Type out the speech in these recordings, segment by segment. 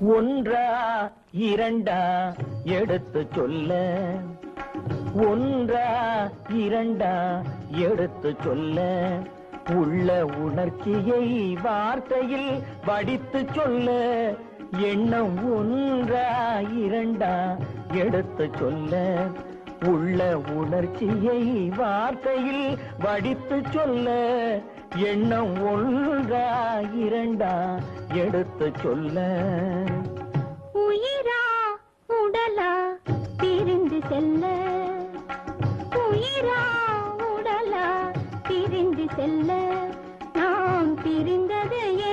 ஒன்றா இரண்டா எடுத்து சொல்ல. ஒன்றா இரண்டா எடுத்து சொல்ல. உள்ள உணர்ச்சியை வார்த்தையில் வடித்து சொல்ல. எண்ணம் ஒன்றா இரண்டா எடுத்து சொல்ல. உள்ள உணர்ச்சியை வார்த்தையில் வடித்து சொல்ல. எண்ணம் ஒன்றா இரண்டா எடுத்து சொல்ல. உயிரா உடலா பிரிந்து செல்ல. உயிரா உடலா பிரிந்து செல்ல. நாம் பிரிந்தது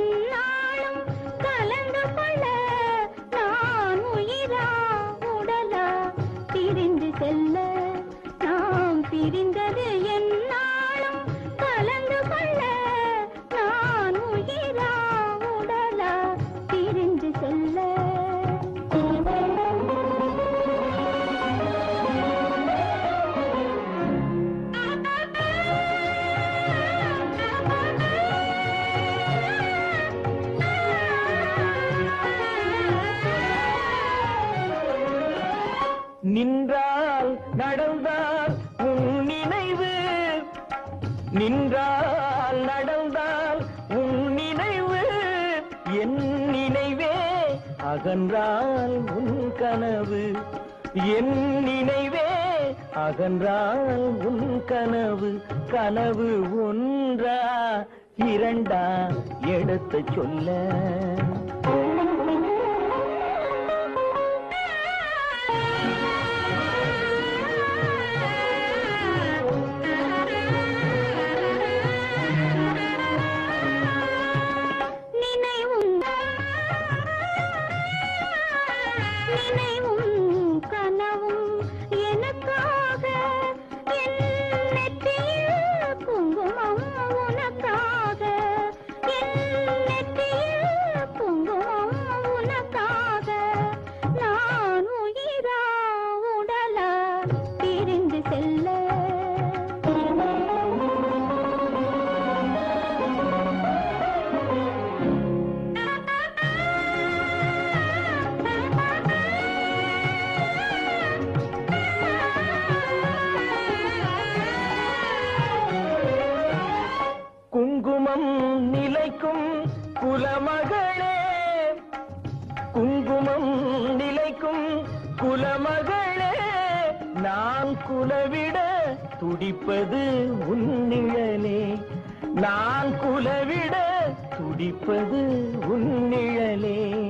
நின்றால் நடந்தால் உன் நினைவு என் நினைவே. அகன்றால் உன் கனவு என் நினைவே. அகன்றால் உன் கனவு கனவு ஒன்றா. இரண்டா எடுத்து சொல்ல. குங்குமம் நிலைக்கும் குலமகளே. குங்குமம் நிலைக்கும் குலமகளே. நான் குலவிட துடிப்பது உன்னிழலே நான் குலவிட துடிப்பது உன்னிழலே